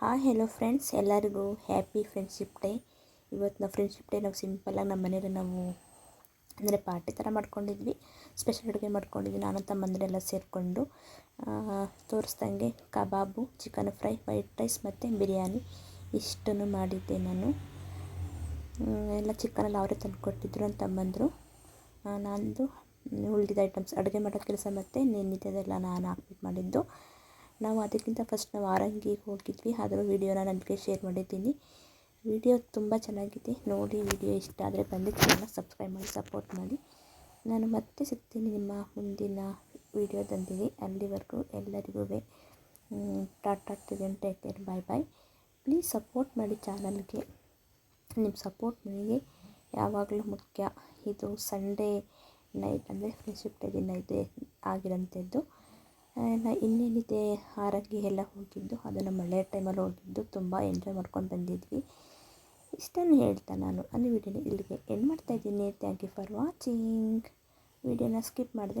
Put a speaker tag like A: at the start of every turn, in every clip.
A: Hi hello friends ಎಲ್ಲರಿಗೂ happy friendship day ಇವತ್ತು ನಾವು ಫ್ರೆಂಡ್ಶಿಪ್ ಡೇ ನಾವು ಸಿಂಪಲ್ಲಾಗಿ ನಮ್ಮ ಮನೇಲಿ ನಾವು ಅಂದರೆ ಪಾರ್ಟಿ ಥರ ಮಾಡ್ಕೊಂಡಿದ್ವಿ. ಸ್ಪೆಷಲ್ ಅಡುಗೆ ಮಾಡ್ಕೊಂಡಿದ್ವಿ. ನಾನು ತಮ್ಮಂದಿರೆಲ್ಲ ಸೇರಿಕೊಂಡು ತೋರಿಸ್ದಂಗೆ ಕಬಾಬು ಚಿಕನ್ ಫ್ರೈ ವೈಟ್ ರೈಸ್ ಮತ್ತು ಬಿರಿಯಾನಿ ಇಷ್ಟನ್ನು ಮಾಡಿದ್ದೆ ನಾನು. ಎಲ್ಲ ಚಿಕನಲ್ಲಿ ಅವರೇ ತಂದು ಕೊಟ್ಟಿದ್ರು ನನ್ನ ತಮ್ಮಂದರು ನಂದು ಉಳಿದಿದ್ದ ಐಟಮ್ಸ್ ಅಡುಗೆ ಮಾಡೋ ಕೆಲಸ ಮತ್ತು ನೆನ್ನಿದ್ದೆಲ್ಲ ನಾನು ಹಾಕ್ಬಿಟ್ಟು ಮಾಡಿದ್ದು. ನಾವು ಅದಕ್ಕಿಂತ ಫಸ್ಟ್ ನಾವು ಆರಂಗಿಗೆ ಹೋಗಿದ್ವಿ. ಅದರ ವೀಡಿಯೋನ ನನಗೆ ಶೇರ್ ಮಾಡಿದ್ದೀನಿ. ವಿಡಿಯೋ ತುಂಬ ಚೆನ್ನಾಗಿದೆ. ನೋಡಿ ವಿಡಿಯೋ ಇಷ್ಟ ಆದರೆ ಬಂದು ಚಾನಲ್ ಸಬ್ಸ್ಕ್ರೈಬ್ ಮಾಡಿ ಸಪೋರ್ಟ್ ಮಾಡಿ. ನಾನು ಮತ್ತೆ ಸಿಗ್ತೀನಿ ನಿಮ್ಮ ಮುಂದಿನ ವಿಡಿಯೋದೊಂದಿಗೆ. ಅಲ್ಲಿವರೆಗೂ ಎಲ್ಲರಿಗೂ tata ten take care bye bye please support ಮಾಡಿ ಚಾನಲ್ಗೆ ನಿಮ್ಮ ಸಪೋರ್ಟ್ ನನಗೆ ಯಾವಾಗಲೂ ಮುಖ್ಯ. ಇದು ಸಂಡೇ ನೈಟ್ ಅಂದರೆ ಫ್ರೆಂಡ್ಶಿಪ್ ಡೇ ದಿನ ಇದೆ ಆಗಿರೋಂಥದ್ದು. ನಾ ಇನ್ನೇನಿದೆ, ಆರಂಗಿ ಎಲ್ಲ ಹೋಗಿದ್ದು, ಅದನ್ನು ಮಳೆ ಟೈಮಲ್ಲಿ ಹೋಗಿದ್ದು, ತುಂಬ ಎಂಜಾಯ್ ಮಾಡ್ಕೊಂಡು ಬಂದಿದ್ವಿ. ಇಷ್ಟನ್ನು ಹೇಳ್ತಾ ನಾನು. ಅಂದರೆ ವಿಡಿಯೋನ ಇಲ್ಲಿಗೆ ಎಂಡ್ ಮಾಡ್ತಾ ಇದ್ದೀನಿ. ಥ್ಯಾಂಕ್ ಯು ಫಾರ್ ವಾಚಿಂಗ್ ವಿಡಿಯೋನ ಸ್ಕಿಪ್ ಮಾಡಿದೆ.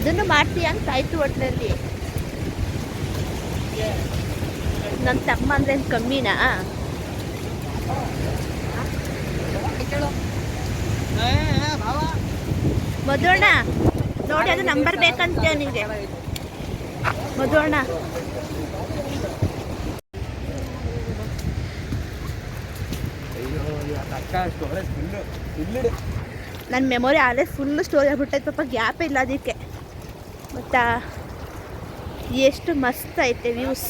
A: ಅದನ್ನು ಮಾಡ್ತೀಯ ಅಂತ ಆಯ್ತು ಒಟ್ಟಿನಲ್ಲಿ ನನ್ನ ತಮ್ಮ ಅಂದ್ರೆ ಕಮ್ಮಿನಾ? ಮಧುವಣ್ಣ ನೋಡಿ ಅದು ನಂಬರ್ ಬೇಕಂತ ನಿಂಗೆ? ಮಧುವಣ್ಣ ನನ್ನ ಮೆಮೊರಿ ಆಲೇ ಫುಲ್ ಸ್ಟೋರಿ ಆಗ್ಬಿಟ್ಟೈತೆ ಪಾಪ ಗ್ಯಾಪ್ ಇಲ್ಲ ಅದಕ್ಕೆ. ಮತ್ತು ಎಷ್ಟು ಮಸ್ತ್ ಐತೆ ವ್ಯೂಸ್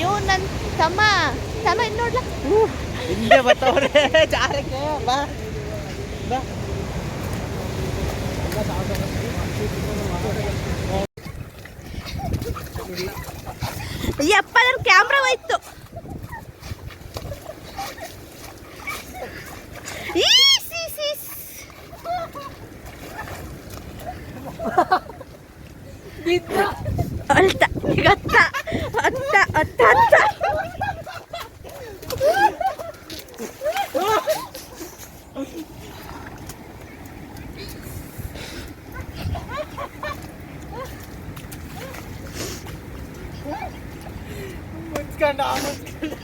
A: ಇವ್ ನನ್ನ ತಮ್ಮ ತಮ್ಮ ಇನ್ನು ನೋಡ್ಲ?
B: ಹಿಂದೆ ಬರ್ತಾವ್ರೆ ಜಾರಕ್ಕೆ, ಬಾ ಬಾ.
C: ಯಪ್ಪ ನನ್ನ ಕ್ಯಾಮ್ರಾ ಹೋಯ್ತು ಈಸ್, ಈಸ್, ಈಸ್. ಅಳ್ತ ಗತ್ತ ಅತ್ತ
B: ಮುಚ್ಕೊಂಡ ಮುಚ್ಕೊಂಡ.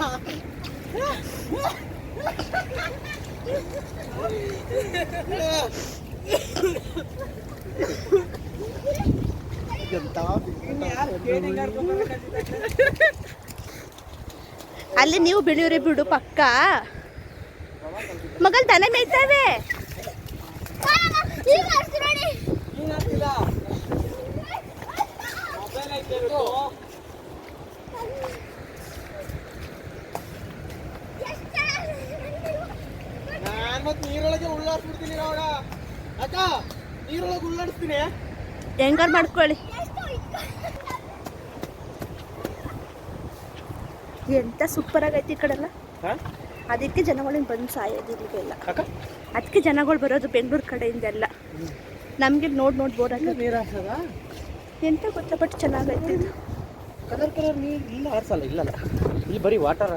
C: ಅಲ್ಲಿ ನೀವು ಬೆಳೆಯೋರೆ ಬಿಡು ಪಕ್ಕ. ಮಗಳು ತಲೆ ಮೇಯ್ತಾವೆ.
B: ನಾನ್ ಅವಾಗ ಅಕ್ಕ ನೀರೊಳಗೆ ಉಳ್ಳಾಡಿಸ್ತೀನಿ
C: ಹೆಂಗಾರು ಮಾಡ್ಕೊಳ್ಳಿ. ಎಂತ ಸೂಪರ್ ಆಗೈತಿ ಈ ಕಡೆಲ್ಲ. ಅದಕ್ಕೆ ಜನಗಳಿಂದ ಬಂದು ಸಾಯೋದಿಲ್ಲ ಇಲ್ಲಿಗೆಲ್ಲ. ಅದಕ್ಕೆ ಜನಗಳು ಬರೋದು ಬೆಂಗಳೂರು ಕಡೆಯಿಂದ ಎಲ್ಲ ನಮಗೆ ನೋಡ್ ನೋಡಿ ಬೋರ್ ಆಗ
B: ನೀರು
C: ಎಂತ ಗೊತ್ತಾ ಬಟ್ ಚೆನ್ನಾಗೈತೆ ಇದು.
B: ಕಲರ್ ಕಲರ್ ನೀರು ಇಲ್ಲ ಆರ್ಸಲ್ಲ ಇಲ್ಲಲ್ಲ. ಇಲ್ಲಿ ಬರೀ ವಾಟರ್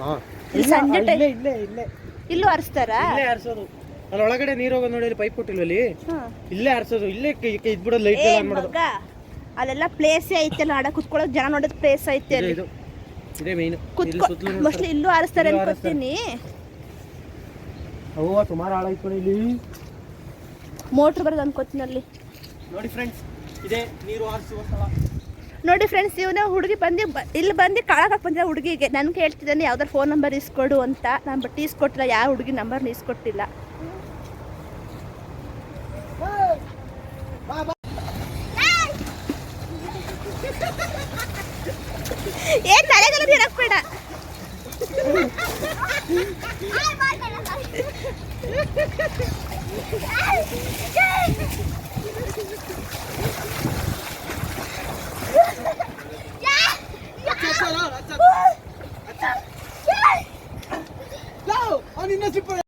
B: ಹಾ.
C: ಇಲ್ಲಿ ಸಂಜೆ
B: ಇಲ್ಲೇ
C: ಟೈಮ್
B: ಇಲ್ಲೇ ಇಲ್ಲೇ.
C: ಇಲ್ಲೂ ಹರಿಸ್ತಾರಾ
B: ಇಲ್ಲೇ ಹಾರ್ಸೋದು ಅಲ್ಲಿ ಒಳಗಡೆ ನೀರು ಹೋಗೋದು ನೋಡಿ ಅಲ್ಲಿ ಪೈಪ್ ಕೊಟ್ಟಿಲ್ವಲ್ಲಿ ಇಲ್ಲೇ ಹಾರಿಸೋದು ಇಲ್ಲೇ ಇದ್ಬಿಡೋದು ಲೈಟ್
C: ಎಲ್ಲ
B: ಆನ್ ಮಾಡೋದು.
C: ಮಗ ಅಲ್ಲೆಲ್ಲ ಪ್ಲೇಸೇ ಐತೆ ಅಲ್ಲ ಆಡ ಕುತ್ಕೊಳ್ಳೋಕೆ ಜನ ನೋಡೋದು ಪ್ಲೇಸ್ ಐತೆ ಅಲ್ಲಿ.
B: ಇದು. ಇದೇ ಮೇನ್
C: ಕುತ್ಕೊ ಮೋಸ್ಟ್ಲಿ ಇಲ್ಲೂ ಹಾರಿಸ್ತಾರೆ ಅನ್ಕೋತೀನಿ.
B: ಅವ್ವ ಸುಮಾರು ಹಾಳಾಯ್ತು ಇಲ್ಲಿ.
C: ಮೋಟ್ರ್ ಬರೋದು ಅನ್ಕೋತೀನಿ ಅಲ್ಲಿ.
B: ನೋಡಿ ಫ್ರೆಂಡ್ಸ್ ಇದೆ ನೀರು ಹಾರಿಸುವ ಸ್ಥಳ.
C: ನೋಡಿ ಫ್ರೆಂಡ್ಸ್ ಇವನ ಹುಡುಗಿ ಬಂದು ಇಲ್ಲಿ ಬಂದು ಕಾಳಕ್ಕೆ ಬಂದಿದ್ದ ಹುಡುಗಿಗೆ. ನನ್ಗೆ ಹೇಳ್ತಿದ್ದಾನೆ, ಯಾವ್ದಾರು ಫೋನ್ ನಂಬರ್ ಇಸ್ಕೊಡು ಅಂತ. ನಾನು ಬಟ್ ಇಸ್ಕೊಟ್ಟಿಲ್ಲ, ಯಾವ ಹುಡುಗಿ ನಂಬರ್ ಇಸ್ಕೊಟ್ಟಿಲ್ಲ. ಏನ್ así
D: por